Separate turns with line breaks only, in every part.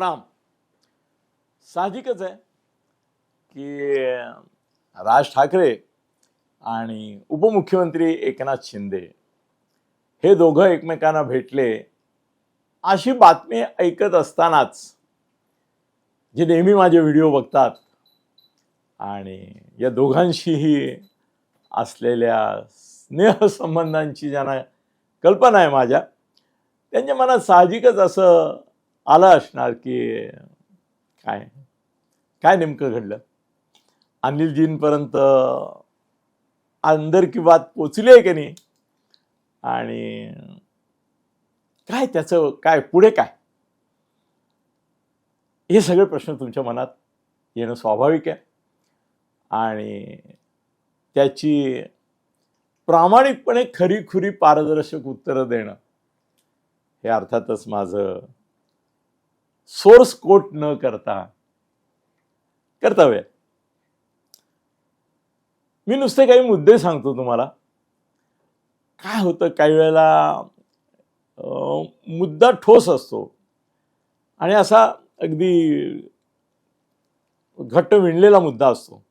परिणाम. साहजिकच आहे की राज ठाकरे आणि उपमुख्यमंत्री एकनाथ शिंदे हे दोघं एकमेकांना भेटले अशी बातमी ऐकत असतानाच जे नेहमी माझे व्हिडिओ बघतात आणि या दोघांशीही असलेल्या स्नेहसंबंधांची ज्यांना कल्पना आहे माझ्या त्यांच्या मनात साहजिकच असं आलं असणार की काय? काय नेमकं घडलं? अनिलजींपर्यंत अंदर की बात पोचली आहे की नाही? आणि काय त्याचं काय पुढे काय? हे सगळे प्रश्न तुमच्या मनात येणं स्वाभाविक आहे. आणि त्याची प्रामाणिकपणे खरीखुरी पारदर्शक उत्तरं देणं हे अर्थातच माझं सोर्स कोट न करता कर्तव्य. मी नुसते काही मुद्दे सांगतो तुम्हाला. काय होतं काही वेळेला मुद्दा ठोस असतो. आणि असा अगदी घट्ट विणलेला मुद्दा असतो.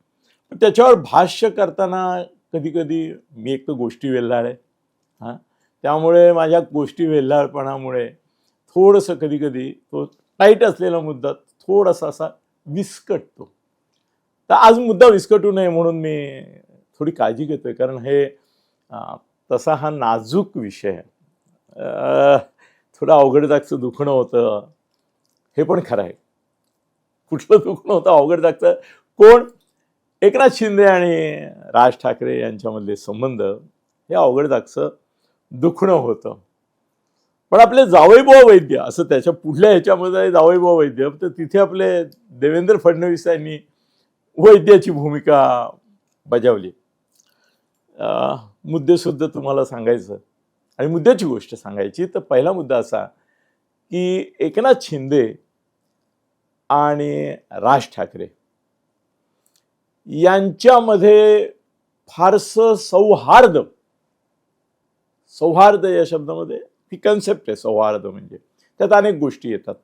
पण त्याच्यावर भाष्य करताना कधी कधी मी एक तर गोष्टी वेल्हाळ आहे. हां? त्यामुळे माझ्या गोष्टी वेल्हाळपणामुळे थोडंसं कधी कधी तो टाईट असलेला मुद्दा थोडासा असा विस्कटतो. तर आज मुद्दा विस्कटू नये म्हणून मी थोडी काळजी घेतोय. कारण हे तसा हा नाजूक विषय आहे. थोडं अवघड जागचं दुखणं होतं. हे पण खरं आहे. कुठलं दुखणं होतं अवघड जागचं? कोण? एकनाथ शिंदे आणि राज ठाकरे यांच्यामधले संबंध हे अवघड जागचं दुखणं होतं. पण आपले जावईबुवा वैद्य असं त्याच्या पुढल्या ह्याच्यामध्ये जावईबुवा वैद्य तर तिथे आपले देवेंद्र फडणवीस यांनी वैद्याची भूमिका बजावली. अं, मुद्देसुद्धा तुम्हाला सांगायचं. आणि मुद्द्याची गोष्ट सांगायची तर पहिला मुद्दा असा की एकनाथ शिंदे आणि राज ठाकरे यांच्यामध्ये फारसं सौहार्द सौहार्द या शब्दामध्ये ती कन्सेप्ट आहे सौहार्द म्हणजे. त्यात अनेक गोष्टी येतात.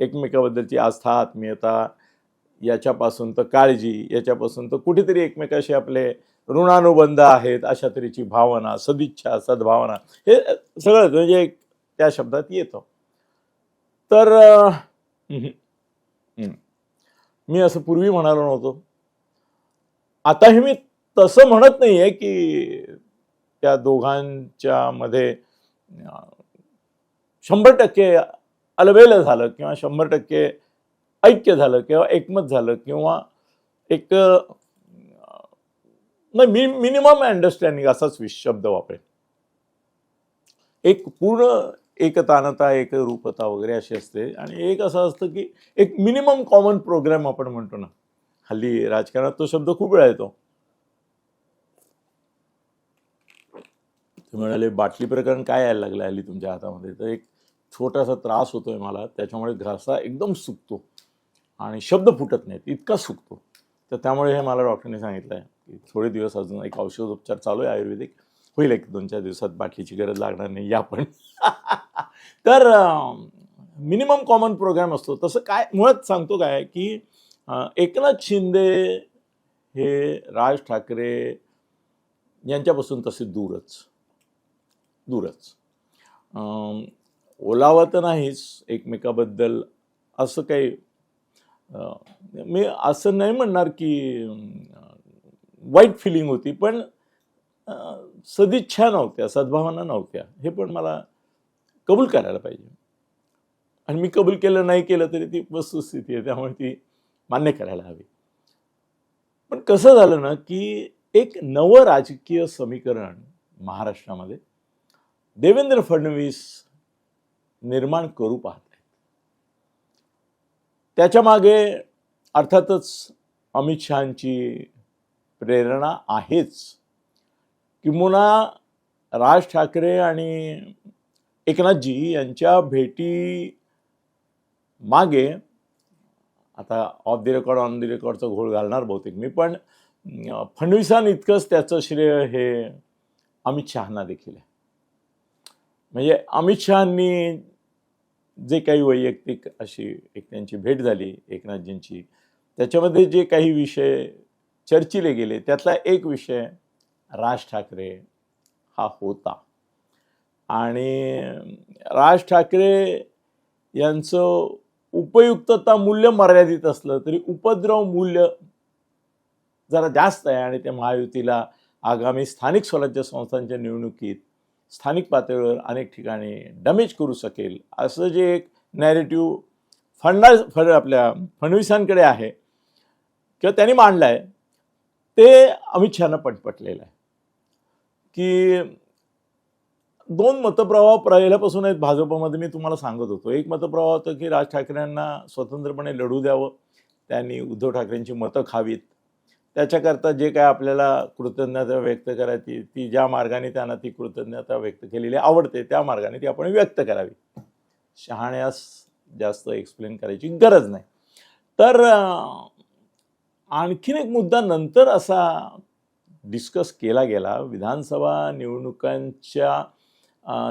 एकमेकाबद्दलची आस्था आत्मीयता याच्यापासून तर काळजी याच्यापासून तर कुठेतरी एकमेकाशी आपले ऋणानुबंध आहेत अशा तऱ्हेची भावना सदिच्छा सद्भावना हे सगळं म्हणजे त्या शब्दात येतं. तर मी असं पूर्वी म्हणालो नव्हतो. आताही मी तसं म्हणत नाही आहे की त्या दोघांच्या मध्ये शंभर टक्के अलबेलं झालं किंवा शंभर टक्के ऐक्य झालं किंवा एकमत झालं किंवा एक नाही मी मिनिमम अंडरस्टँडिंग असाच विश शब्द वापरेल एक पूर्ण एकतानता एक रूपता वगैरे अशी असते आणि एक असं असतं की एक मिनिमम कॉमन प्रोग्राम आपण म्हणतो ना हल्ली राजकारणात तो शब्द खूप वेळा येतो. म्हणाले बाटली प्रकरण काय यायला लागलं हल्ली तुमच्या हातामध्ये? तर एक छोटासा त्रास होतो आहे मला त्याच्यामुळे घासा एकदम सुकतो आणि शब्द फुटत नाहीत इतका सुकतो. तर त्यामुळे हे मला डॉक्टरने सांगितलं आहे की थोडे दिवस अजून एक औषधोपचार चालू आहे आयुर्वेदिक. होईल एक दोन चार दिवसात बाकीची गरज लागणार नाही या पण. तर मिनिमम कॉमन प्रोग्राम असतो. तसं काय मुळात सांगतो काय की एकनाथ शिंदे हे राज ठाकरे यांच्यापासून तसे दूरच. दूरच. ओलावा तर नाहीच एकमेकाबद्दल असं काही मी असं नाही म्हणणार की वाईट फिलिंग होती पण सदिच्छा नव्हत्या सद्भावना नव्हत्या. हे पण मला कबूल करायला पाहिजे. आणि मी कबूल केलं नाही केलं तरी ती वस्तुस्थिती आहे त्यामुळे ती मान्य करायला हवी. पण कसं झालं ना की एक नवं राजकीय समीकरण महाराष्ट्रामध्ये देवेंद्र फडणवीस निर्माण करू पाहत आहेत. त्याच्यामागे अर्थातच अमित शहाची प्रेरणा आहेच. किंबहुना राज ठाकरे आणि एकनाथजी यांच्या भेटी मागे आता off the record on the रेकॉर्डचा घोळ घालणार बहुतेक मी पण अं, फडणवीसांइतकंच त्याचं श्रेय हे अमित शहाना देखील आहे. म्हणजे अमित शहानी जे काही वैयक्तिक अशी एक त्यांची भेट झाली एकनाथजींची त्याच्यामध्ये जे काही विषय चर्चिले गेले त्यातला एक विषय राज ठाकरे हा होता. आणि राज ठाकरे यांचं उपयुक्तता मूल्य मर्यादित असलं तरी उपद्रव मूल्य जरा जास्त आहे आणि ते महायुतीला आगामी स्थानिक स्वराज्य संस्थांच्या निवडणुकीत स्थानिक पातळीवर अनेक ठिकाणी डॅमेज करू शकेल. असं जे एक नॅरेटिव्ह फडणा फड आपल्या फडणवीसांकडे आहे किंवा त्यांनी मांडलं आहे ते अमित शहानं पटपटलेलं आहे. की दोन मतप्रवाह पहिल्यापासून आहेत भाजपमध्ये मी तुम्हाला सांगत होतो. एक मतप्रवाह होतं की राज ठाकरेंना स्वतंत्रपणे लढू द्यावं. त्यांनी उद्धव ठाकरेंची मतं खावीत. त्याच्याकरता जे काय आपल्याला कृतज्ञता व्यक्त करायची ती ज्या मार्गाने त्यांना ती कृतज्ञता व्यक्त केलेली आवडते त्या मार्गाने ती आपण व्यक्त करावी. शहाण्यास जास्त एक्सप्लेन करायची गरज नाही. तर आणखीन एक मुद्दा नंतर असा डिस्कस केला गेला. विधानसभा निवडणुकांच्या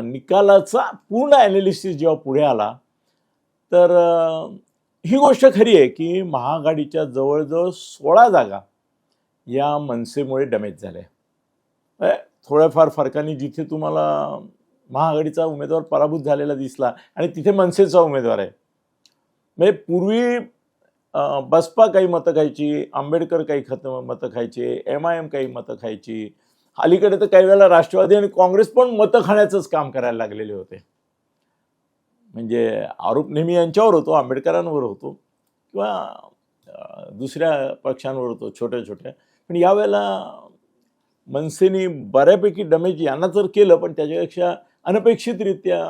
निकालाचा पूर्ण ॲनालिसिस जेव्हा पुढे आला तर ही गोष्ट खरी आहे की महाआघाडीच्या जवळजवळ सोळा जागा या मनसेमुळे डॅमेज झाल्या. थोड्याफार फरकाने जिथे तुम्हाला महाआघाडीचा उमेदवार पराभूत झालेला दिसला आणि तिथे मनसेचा उमेदवार आहे. म्हणजे पूर्वी बसपा काही मतं खायची आंबेडकर काही खत मतं खायचे एम आय एम काही मतं खायची अलीकडे तर काही वेळेला राष्ट्रवादी आणि काँग्रेस पण मतं खाण्याचंच काम करायला लागलेले होते. म्हणजे आरोप नेहमी यांच्यावर होतो आंबेडकरांवर होतो किंवा दुसऱ्या पक्षांवर होतो छोट्या छोट्या पण यावेळेला मनसेने बऱ्यापैकी डॅमेज यांना तर केलं पण त्याच्यापेक्षा अनपेक्षितरित्या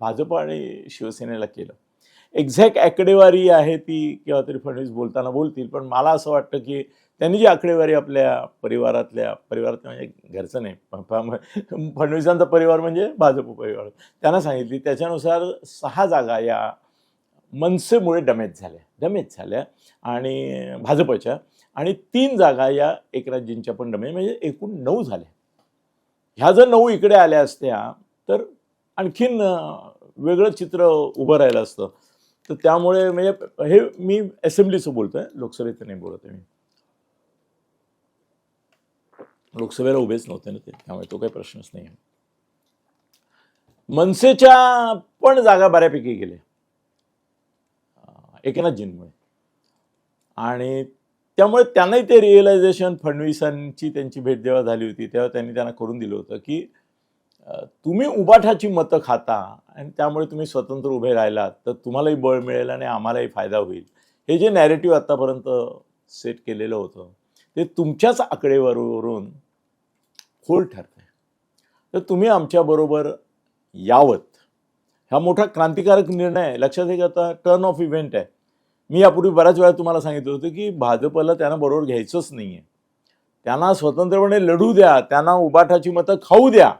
भाजप आणि शिवसेनेला केलं. एक्झॅक्ट आकडेवारी आहे ती किंवा तरी फडणवीस बोलताना बोलतील पण मला असं वाटतं की त्यांनी जी आकडेवारी आपल्या परिवारातल्या परिवारात म्हणजे घरचं नाही फडणवीसांचा परिवार म्हणजे भाजप परिवार. त्यांना सांगितली त्याच्यानुसार सहा जागा या मनसेमुळे डमेज झाल्या. डमेज झाल्या आणि भाजपच्या. आणि तीन जागा या एकराज्यींच्या पण डमे म्हणजे एकूण नऊ झाल्या. ह्या जर नऊ इकडे आल्या असत्या तर आणखीन वेगळं चित्र उभं राहिलं असतं. तर त्यामुळे म्हणजे हे मी असेंब्लीचं बोलतोय. लोकसभेचं नाही बोलत आहे मी. लोकसभेला उभेच नव्हते ना ते. त्यामुळे तो काही प्रश्नच नाही आहे. मनसेच्या पण जागा बऱ्यापैकी गेल्या. एकनाथजींमुळे आणि त्यामुळे त्यांनाही ते रिअलायझेशन फडणवीसांची त्यांची भेट जेव्हा झाली होती तेव्हा त्यांनी त्यांना करून दिलं होतं की तुम्ही उबाठाची मतं खाता आणि त्यामुळे तुम्ही स्वतंत्र उभे राहिलात तर तुम्हालाही बळ मिळेल आणि आम्हालाही फायदा होईल. हे जे नॅरेटिव्ह आत्तापर्यंत सेट केलेलं होतं ते तुमच्याच आकडेवारीवरून खोल ठरतंय. तर तुम्ही आमच्याबरोबर यावत. हा मोठा क्रांतिकारक निर्णय आहे. लक्षात घे आता टर्न ऑफ इव्हेंट आहे. मी यापूर्वी बऱ्याच वेळा तुम्हाला सांगितलं होतं की भाजपला त्यांना बरोबर घ्यायचंच नाही आहे त्यांना स्वतंत्रपणे लढू द्या त्यांना उबाठाची मतं खाऊ द्या.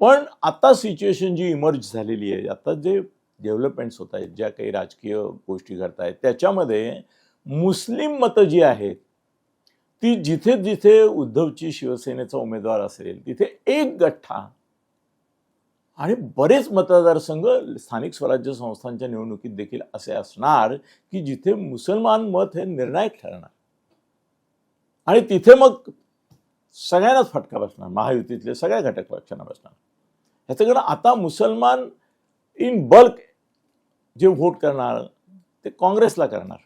पण आता सिच्युएशन जी इमर्ज झालेली आहे आता जे डेव्हलपमेंट्स होत आहेत ज्या काही राजकीय गोष्टी घडत आहेत त्याच्यामध्ये मुस्लिम मतं जी आहेत ती जिथे जिथे उद्धवची शिवसेनेचा उमेदवार असेल तिथे एक गठ्ठा आणि बरेच मतदारसंघ स्थानिक स्वराज्य संस्थांच्या निवडणुकीत देखील असे असणार की जिथे मुसलमान मत हे निर्णायक ठरणार. आणि तिथे मग सगळ्यांनाच फटका बसणार महायुतीतले सगळ्या घटक पक्षांना बसणार. ह्याच्याकडं आता मुसलमान इन बल्क जे व्होट करणार ते काँग्रेसला करणार.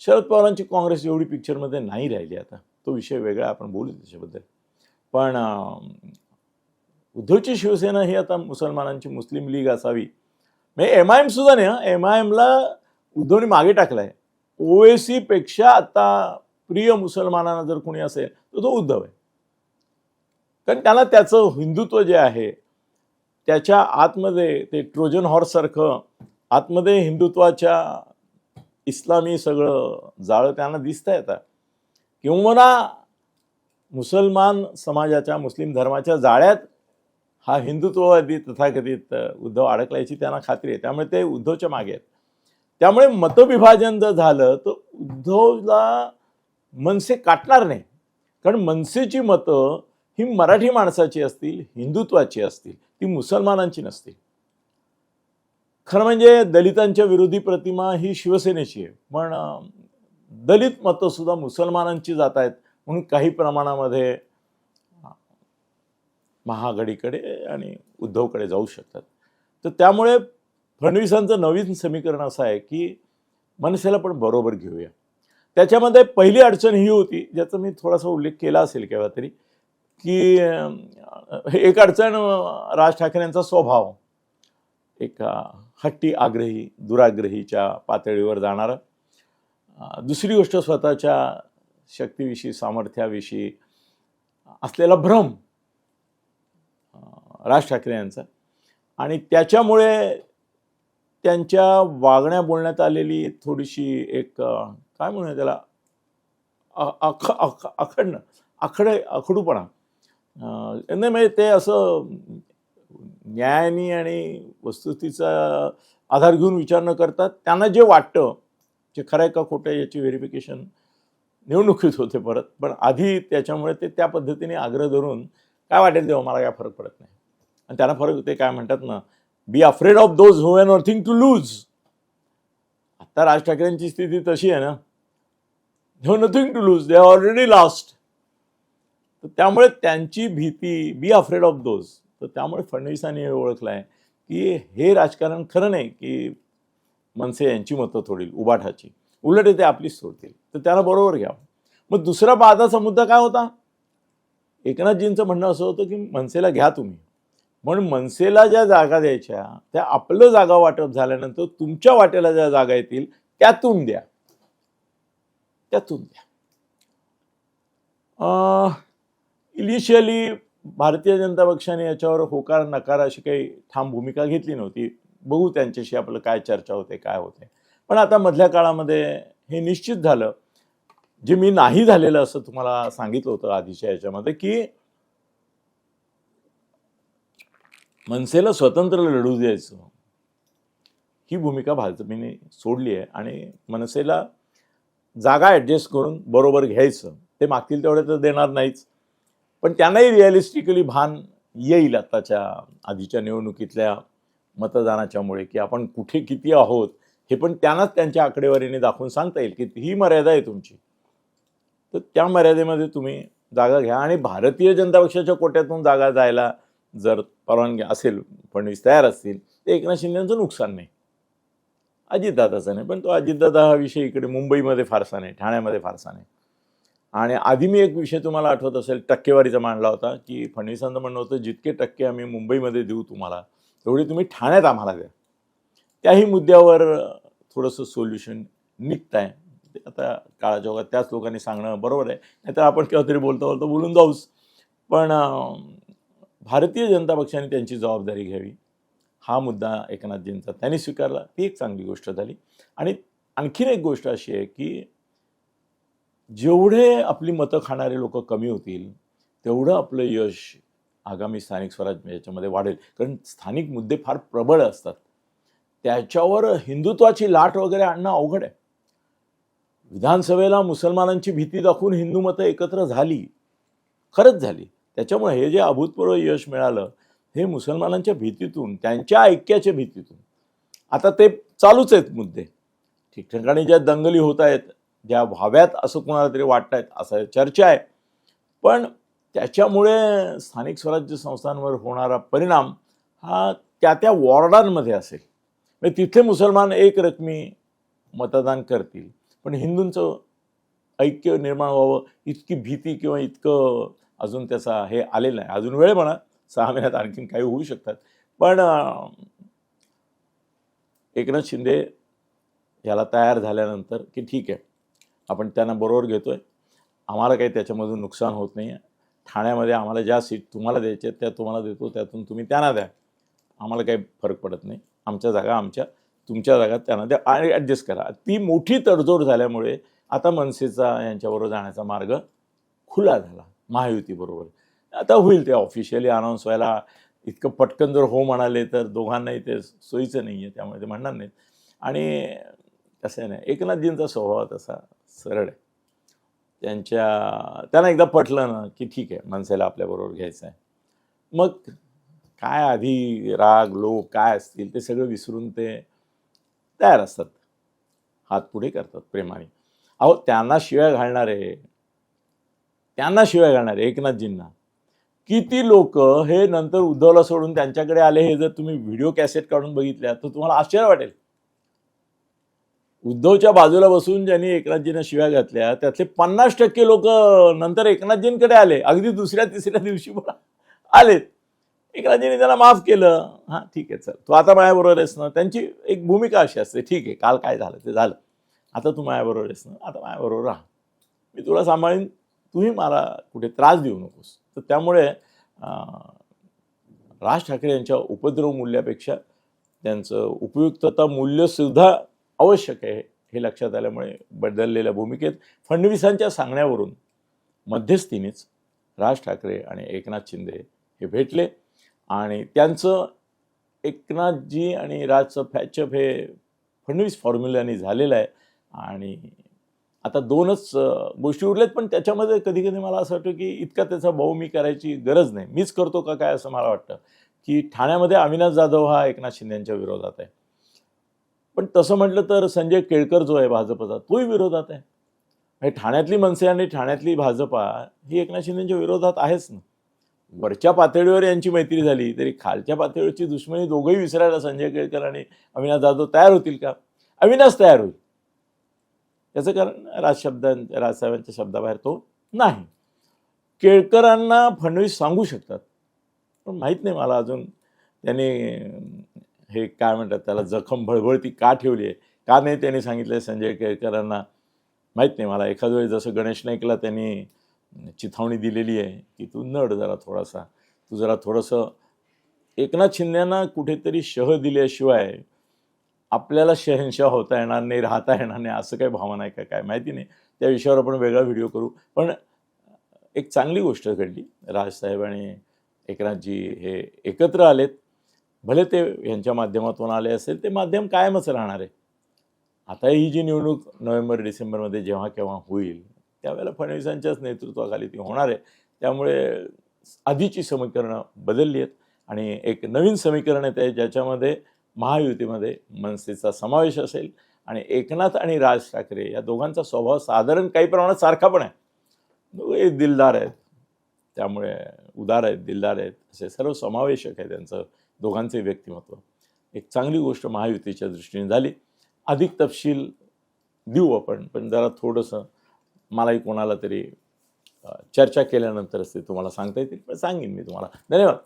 शरद पवारांची काँग्रेस एवढी पिक्चरमध्ये नाही राहिली आता. तो विषय वेगळा आपण बोलू त्याच्याबद्दल. पण उद्धवची शिवसेना ही आता मुसलमानांची मुस्लिम लीग असावी. म्हणजे एम आय एम सुद्धा नाही एम आय एमला उद्धवने मागे टाकलाय. ओएसी पेक्षा आता प्रिय मुसलमानांना जर कोणी असेल तर तो उद्धव आहे. कारण त्याला त्याचं हिंदुत्व जे आहे त्याच्या आतमध्ये ते ट्रोजन हॉर्ससारखं आतमध्ये हिंदुत्वाच्या इस्लामी सगळं जाळं त्यांना दिसता आता किंवा मुसलमान समाजाच्या मुस्लिम धर्माच्या जाळ्यात हा हिंदुत्ववादी तथाकथित उद्धव अडकल्याची त्यांना खात्री आहे. त्यामुळे ते उद्धवच्या मागे आहेत. त्यामुळे मतविभाजन जर झालं तर उद्धवला मनसे काटणार नाही. कारण मनसेची मतं ही मराठी माणसाची असतील हिंदुत्वाची असतील ती मुसलमानांची नसतील. खरं म्हणजे दलितांच्या विरोधी प्रतिमा ही शिवसेनेची आहे. पण दलित मतं सुद्धा मुसलमानांची जात आहेत. म्हणून काही प्रमाणामध्ये महाआघाडीकडे आणि उद्धवकडे जाऊ शकतात. तर त्यामुळे फडणवीसांचं नवीन समीकरण असं आहे की मनसेला पण बरोबर घेऊया. त्याच्यामध्ये पहिली अडचण ही होती ज्याचा मी थोडासा उल्लेख केला असेल केव्हा तरी की एक अडचण राज ठाकरेंचा स्वभाव. एक हट्टी आग्रही दुराग्रहीच्या पातळीवर जाणारा. दुसरी गोष्ट स्वतःच्या शक्तीविषयी सामर्थ्याविषयी असलेला भ्रम राज ठाकरे यांचा. आणि त्याच्यामुळे त्यांच्या वागण्या बोलण्यात आलेली थोडीशी एक काय म्हणूया त्याला अख अख अखंड आखडे आखडूपणा नाही म्हणजे ते असं न्यायाने आणि वस्तुस्थितीचा आधार घेऊन विचार न करता त्यांना जे वाटतं जे खरं आहे का खोटं याची व्हेरिफिकेशन निवडणुकीत होते परत. पण आधी त्याच्यामुळे ते त्या पद्धतीने आग्रह धरून काय वाटेल तेव्हा मला काय फरक पडत नाही. आणि त्यांना फरक ते काय म्हणतात ना be afraid of those who have nothing to lose आता राज ठाकरेंची स्थिती तशी आहे ना. Have nothing to lose they already lost तर त्यामुळे त्यांची भीती बी अफ्रेड ऑफ दोज तर त्यामुळे फडणवीसांनी हे ओळखलं आहे की हे राजकारण खरं नाही की मनसे यांची मतं थोडी उबाठाची. उलट ते आपलीच सोडतील. तर त्याला बरोबर घ्यावं मग दुसरा बाधाचा मुद्दा काय होता? एकनाथजींचं म्हणणं असं होतं की मनसेला घ्या तुम्ही. म्हणून मनसेला ज्या जागा द्यायच्या त्या आपलं जागा वाटप झाल्यानंतर तुमच्या वाट्याला ज्या जागा येतील त्यातून द्या. त्यातून द्या. इनिशियली भारतीय जनता पक्षाने याच्यावर होकार नकार अशी काही ठाम भूमिका घेतली नव्हती. बघू त्यांच्याशी आपलं काय चर्चा होते काय होते. पण आता मधल्या काळामध्ये हे निश्चित झालं. जे मी नाही झालेलं असं तुम्हाला सांगितलं होतं आधीच्या याच्यामध्ये की मनसेला स्वतंत्र लढू द्यायचं. ही भूमिका भाजपने सोडली आहे आणि मनसेला जागा ॲडजस्ट करून बरोबर घ्यायचं. ते मागतील तेवढे तर देणार नाहीच. पण त्यांनाही रिअलिस्टिकली भान येईल आताच्या आधीच्या निवडणुकीतल्या मतदानाच्यामुळे की आपण कुठे किती आहोत हे पण त्यांनाच त्यांच्या आकडेवारीने दाखवून सांगता येईल की ही मर्यादा आहे तुमची. तर त्या मर्यादेमध्ये तुम्ही जागा घ्या. आणि भारतीय जनता पक्षाच्या कोट्यातून जागा जायला जर परवानगी असेल फडणवीस तयार असतील तर एकनाथ शिंदेचं नुकसान नाही. अजितदादाचा नाही पण तो अजितदादा हा विषय इकडे मुंबईमध्ये फारसा नाही ठाण्यामध्ये फारसा नाही. आणि आधी मी एक विषय तुम्हाला आठवत असेल टक्केवारीचा मांडला होता की फडणवीसांचं म्हणणं होतं जितके टक्के आम्ही मुंबईमध्ये देऊ तुम्हाला तेवढे तुम्ही ठाण्यात आम्हाला द्या. त्याही मुद्द्यावर थोडंसं सोल्युशन निघत आहे आता काळाच्या त्याच लोकांनी सांगणं बरोबर आहे. नाहीतर आपण केव्हा तरी बोलता बोलता बोलून जाऊच. पण भारतीय जनता पक्षाने त्यांची जबाबदारी घ्यावी. हा मुद्दा एकनाथजींचा त्यांनी स्वीकारला. ती एक चांगली गोष्ट झाली. आणि आणखीन एक गोष्ट अशी आहे की जेवढे आपली मतं खाणारे लोक कमी होतील तेवढं आपलं यश आगामी स्थानिक स्वराज्य याच्यामध्ये वाढेल. कारण स्थानिक मुद्दे फार प्रबळ असतात. त्याच्यावर हिंदुत्वाची लाट वगैरे आणणं अवघड आहे. विधानसभेला मुसलमानांची भीती दाखवून हिंदू मतं एकत्र झाली. खरंच झाली. त्याच्यामुळे हे जे अभूतपूर्व यश मिळालं हे मुसलमानांच्या भीतीतून त्यांच्या ऐक्याच्या भीतीतून. आता ते चालूच आहेत मुद्दे. ठिकठिकाणी ज्या दंगली होत आहेत ज्या व्हाव्यात असं कोणाला तरी वाटत आहेत असं चर्चा आहे. पण त्याच्यामुळे स्थानिक स्वराज्य संस्थांवर होणारा परिणाम हा त्या त्या वॉर्डांमध्ये असेल. म्हणजे तिथले मुसलमान एक रकमी मतदान करतील पण हिंदूंचं ऐक्य निर्माण व्हावं इतकी भीती किंवा इतकं अजून त्याचा हे आलेलं नाही. अजून वेळ म्हणा सहा महिन्यात आणखीन काही होऊ शकतात. पण एकनाथ शिंदे याला तयार झाल्यानंतर की ठीक आहे आपण त्यांना बरोबर घेतोय. आम्हाला काही त्याच्यामधून नुकसान होत नाही आहे ठाण्यामध्ये आम्हाला ज्या सीट तुम्हाला द्यायच्या आहेत त्या तुम्हाला देतो त्यातून तुम्ही त्यांना द्या. आम्हाला काही फरक पडत नाही. आमच्या जागा आमच्या तुमच्या जागा त्यांना द्या आणि ॲडजस्ट करा. ती मोठी तडजोड झाल्यामुळे आता मनसेचा यांच्याबरोबर जाण्याचा मार्ग खुला झाला. महायुतीबरोबर आता होईल ते ऑफिशियली अनाऊन्स व्हायला. इतकं पटकन जर हो म्हणाले तर दोघांनाही ते सोयीचं नाही आहे त्यामुळे ते म्हणणार नाहीत. आणि कसं आहे ना एकनाथजींचा स्वभाव तसा सरळ आहे. त्यांच्या त्यांना एकदा पटलं ना की ठीक आहे मनसेला आपल्याबरोबर घ्यायचं आहे. मग काय आधी राग लोक काय असतील ते सगळं विसरून ते तयार असतात. हात पुढे करतात प्रेमाने. अहो त्यांना शिव्या घालणारे त्यांना शिव्या घालणार एकनाथजींना. किती लोक हे नंतर उद्धवला सोडून त्यांच्याकडे आले हे जर तुम्ही व्हिडिओ कॅसेट काढून बघितल्या तर तुम्हाला आश्चर्य वाटेल. उद्धवच्या बाजूला बसून ज्यांनी एकनाथजींना शिव्या घातल्या त्यातले पन्नास टक्के लोक नंतर एकनाथजींकडे आले. अगदी दुसऱ्या तिसऱ्या दिवशी पण आलेत. एकनाथजींनी त्याला माफ केलं. हां ठीक आहे चल. तू आता माझ्याबरोबर आहेस ना? त्यांची एक भूमिका अशी असते. ठीक आहे काल काय झालं ते झालं. आता तू माझ्याबरोबर आहेस ना? आता माझ्याबरोबर राहा. मी तुला सांभाळीन. तूही मला कुठे त्रास देऊ नकोस. तर त्यामुळे राज ठाकरे यांच्या उपद्रव मूल्यापेक्षा त्यांचं उपयुक्तता मूल्यसुद्धा आवश्यक आहे हे लक्षात आल्यामुळे बदललेल्या भूमिकेत फडणवीसांच्या सांगण्यावरून मध्यस्थीनेच राज ठाकरे आणि एकनाथ शिंदे हे भेटले. आणि त्यांचं एकनाथजी आणि राजचं फॅचअप हे फडणवीस फॉर्म्युल्याने झालेलं आहे. आणि आता दोनच गोष्टी उरल्यात पण त्याच्यामध्ये कधी कधी मला असं वाटतं की इतका त्याचा भाऊ मी करायची गरज नाही. मीच करतो का काय असं मला वाटतं की ठाण्यामध्ये अविनाश जाधव हा एकनाथ शिंदेच्या विरोधात आहे. पण तसं म्हटलं तर संजय केळकर जो आहे भाजपचा तोही विरोधात आहे. म्हणजे ठाण्यातली मनसे आणि ठाण्यातली भाजपा ही एकनाथ शिंदेच्या विरोधात आहेच ना. वरच्या पातळीवर यांची मैत्री झाली तरी खालच्या पातळीवरची दुश्मनी दोघंही विसरायला संजय केळकर आणि अविनाश जाधव तयार होतील का? अविनाश तयार होईल. याचं कारण राजशब्दां राजसाहेबांच्या शब्दाबाहेर तो नाही. केळकरांना फडणवीस सांगू शकतात. पण माहीत नाही मला अजून त्यांनी हे काय म्हणतात त्याला जखम भळभळती का ठेवली आहे? का नाही त्यांनी सांगितलं संजय केळकरांना? माहीत नाही मला. एखाद वेळी जसं गणेश नाईकला त्यांनी चिथावणी दिलेली आहे की तू नड जरा थोडासा. तू जरा थोडंसं एकनाथ शिंद्यांना कुठेतरी शह दिल्याशिवाय आपल्याला शहनशाह होता येणार नाही राहता येणार नाही असं काही भावना आहे का? काय माहिती नाही. त्या विषयावर आपण वेगळा व्हिडिओ करू. पण एक चांगली गोष्ट घडली. राजसाहेब आणि एकनाथजी हे एकत्र आलेत. भले ते यांच्या माध्यमातून आले असेल ते माध्यम कायमच राहणार आहे. आता ही जी निवडणूक नोव्हेंबर डिसेंबरमध्ये जेव्हा केव्हा होईल त्यावेळेला फडणवीसांच्याच नेतृत्वाखाली ती होणार आहे. त्यामुळे आधीची समीकरणं बदलली आहेत. आणि एक नवीन समीकरण येत आहे ज्याच्यामध्ये महायुतीमध्ये मनसेचा समावेश असेल आणि एकनाथ आणि राज ठाकरे या दोघांचा स्वभाव साधारण काही प्रमाणात सारखा पण आहे. दोघे दिलदार आहेत. त्यामुळे उदार आहेत दिलदार आहेत. असे सर्व समावेशक आहे त्यांचं दोघांचे व्यक्तिमत्व. एक चांगली गोष्ट महायुतीच्या दृष्टीने झाली. अधिक तपशील देऊ आपण पण जरा थोडंसं मलाही कोणाला तरी चर्चा केल्यानंतरच ते तुम्हाला सांगता येतील. पण सांगेन मी तुम्हाला. धन्यवाद.